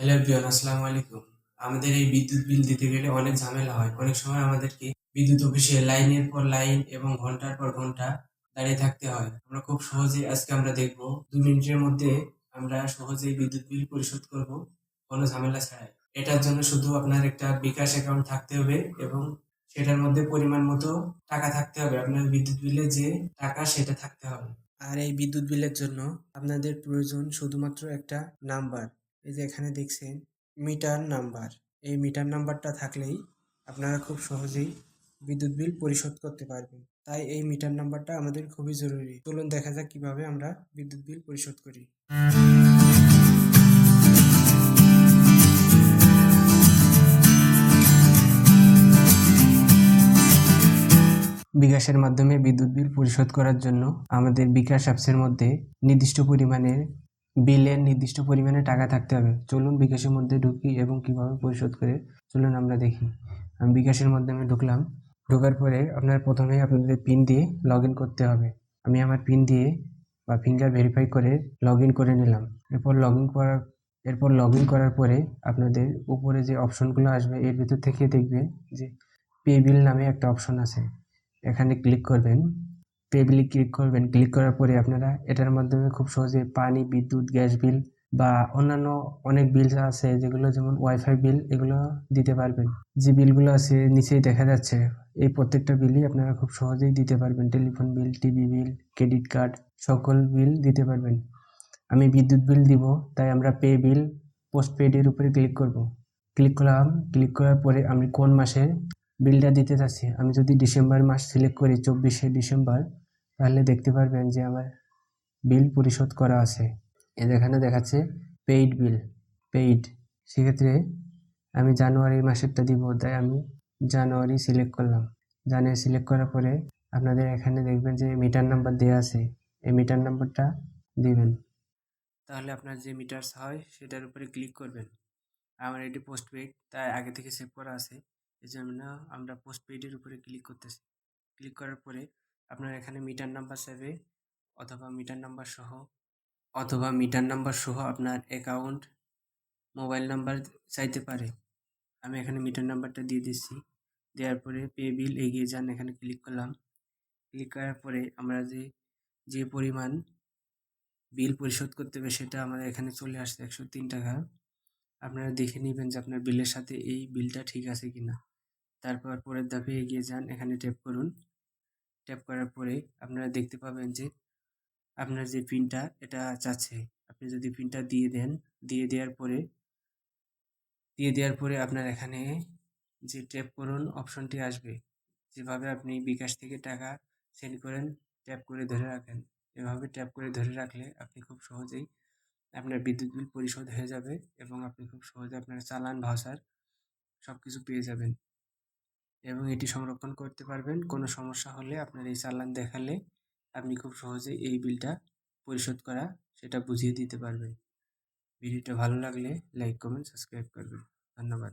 Hello everyone আসসালামু আলাইকুম। আমাদের এই বিদ্যুৎ বিল দিতে গেলে অনেক ঝামেলা হয়। অনেক সময় আমাদেরকে বিদ্যুৎ অফিসে লাইনের পর লাইন এবং ঘণ্টার পর ঘণ্টা দাঁড়িয়ে থাকতে হয়। আমরা খুব সহজেই আজকে আমরা দেখব। দু মিনিটের মধ্যে আমরা সহজেই বিদ্যুৎ বিল পরিশোধ করব। কোনো ঝামেলা ছাড়াই। এটার জন্য শুধু আপনার একটা বিকাশ অ্যাকাউন্ট থাকতে হবে এবং সেটার মধ্যে পরিমাণ মতো টাকা থাকতে হবে। আপনার বিদ্যুৎ বিলে যে টাকা সেটা থাকতে হবে। আর এই বিদ্যুৎ বিলের জন্য আপনাদের প্রয়োজন শুধুমাত্র একটা নাম্বার। এই যে এখানে দেখছেন মিটার নাম্বার। এই মিটার নাম্বারটা থাকলেই আপনারা খুব সহজেই বিদ্যুৎ বিল পরিশোধ করতে পারবেন। তাই এই মিটার নাম্বারটা আমাদের খুবই জরুরি। চলুন দেখা যাক কীভাবে আমরা বিদ্যুৎ বিল পরিশোধ করি। বিকাশের মাধ্যমে বিদ্যুৎ বিল পরিশোধ করার জন্য আমাদের বিকাশ অ্যাপসের মধ্যে নির্দিষ্ট পরিমাণের বিলের নির্দিষ্ট পরিমাণে টাকা থাকতে হবে। চলুন বিকাশের মধ্যে ঢুকি এবং কীভাবে পরিশোধ করে চলুন আমরা দেখি। আমি বিকাশের মাধ্যমে ঢুকলাম। ঢোকার পরে আপনার প্রথমে আপনাদের পিন দিয়ে লগ করতে হবে। আমি আমার পিন দিয়ে বা ফিঙ্গার ভেরিফাই করে লগ করে নিলাম। এরপর লগ করার এরপর লগ করার পরে আপনাদের উপরে যে অপশনগুলো আসবে, এর ভিতর থেকে দেখবে যে পে বিল নামে একটা অপশন আছে। এখানে ক্লিক করবেন। পে বিলে ক্লিক করবেন। ক্লিক করার পরে আপনারা এটার মাধ্যমে খুব সহজে পানি, বিদ্যুৎ, গ্যাস বিল বা অন্যান্য অনেক বিল আছে যেগুলো যেমন ওয়াইফাই বিল এগুলো দিতে পারবেন। যে বিলগুলো আছে নিচেই দেখা যাচ্ছে, এই প্রত্যেকটা বিলই আপনারা খুব সহজেই দিতে পারবেন। Telephone bill TV bill credit card সকল বিল দিতে পারবেন। আমি বিদ্যুৎ বিল দিব, তাই আমরা পে বিল পোস্টপেডের উপরে ক্লিক করব। ক্লিক করলাম ক্লিক করার পরে আমি কোন মাসে বিলটা দিতে চাচ্ছি। আমি যদি ডিসেম্বর মাস সিলেক্ট করি, চব্বিশে ডিসেম্বর, তাহলে দেখতে পারবেন যে আমার বিল পরিশোধ করা আছে। এখানে দেখাচ্ছে পেইড বিল পেইড সেক্ষেত্রে আমি জানুয়ারি মাসেরটা দিব, তাই আমি জানুয়ারি সিলেক্ট করলাম। জানুয়ারি সিলেক্ট করার পরে আপনাদের এখানে দেখবেন যে মিটার নাম্বার দেওয়া আছে, এই মিটার নাম্বারটা দিবেন। তাহলে আপনার যে মিটারস হয়, সেটার উপরে ক্লিক করবেন। আমার এটি পোস্টপেড তাই আগে থেকে সেভ করা আছে। এই জন্য আমরা পোস্টপেডের উপরে ক্লিক করতেছি। ক্লিক করার পরে আপনার এখানে মিটার নাম্বার চাইবে অথবা মিটার নাম্বার সহ, অথবা মিটার নাম্বার সহ আপনার অ্যাকাউন্ট মোবাইল নাম্বার চাইতে পারে। আমি এখানে মিটার নাম্বারটা দিয়ে দিচ্ছি। দেওয়ার পরে পে বিল এগিয়ে যান, এখানে ক্লিক করলাম। ক্লিক করার পরে আমরা যে যে পরিমাণ বিল পরিশোধ করতে হবে সেটা আমাদের এখানে চলে আসছে একশো তিন টাকা। আপনারা দেখে নেবেন যে আপনার বিলের সাথে এই বিলটা ঠিক আছে কিনা। তারপর পরের ধাপে এগিয়ে যান, এখানে ট্যাপ করুন। ট্যাপ করার পরে আপনারা দেখতে পাবেন যে আপনার যে পিনটা, এটা চাচ্ছে। আপনি যদি পিনটা দিয়ে দেন, দিয়ে দেওয়ার পরে, দিয়ে দেওয়ার পরে আপনার এখানে যে ট্যাপ করুন অপশনটি আসবে। যেভাবে আপনি বিকাশ থেকে টাকা সেন্ড করেন ট্যাপ করে ধরে রাখেন। এভাবে ট্যাপ করে ধরে রাখলে আপনি খুব সহজেই আপনার বিদ্যুৎ বিল পরিশোধ হয়ে যাবে এবং আপনি খুব সহজে আপনার চালান ভাউচার সব কিছু পেয়ে যাবেন। এবং এটি সংরক্ষণ করতে পারবেন। কোনো সমস্যা হলে আপনার এই চালান দেখালে আপনি খুব সহজে এই বিলটা পরিশোধ করা, সেটা বুঝিয়ে দিতে পারবেন। ভিডিওটা ভালো লাগলে লাইক, কমেন্ট, সাবস্ক্রাইব করবেন। ধন্যবাদ।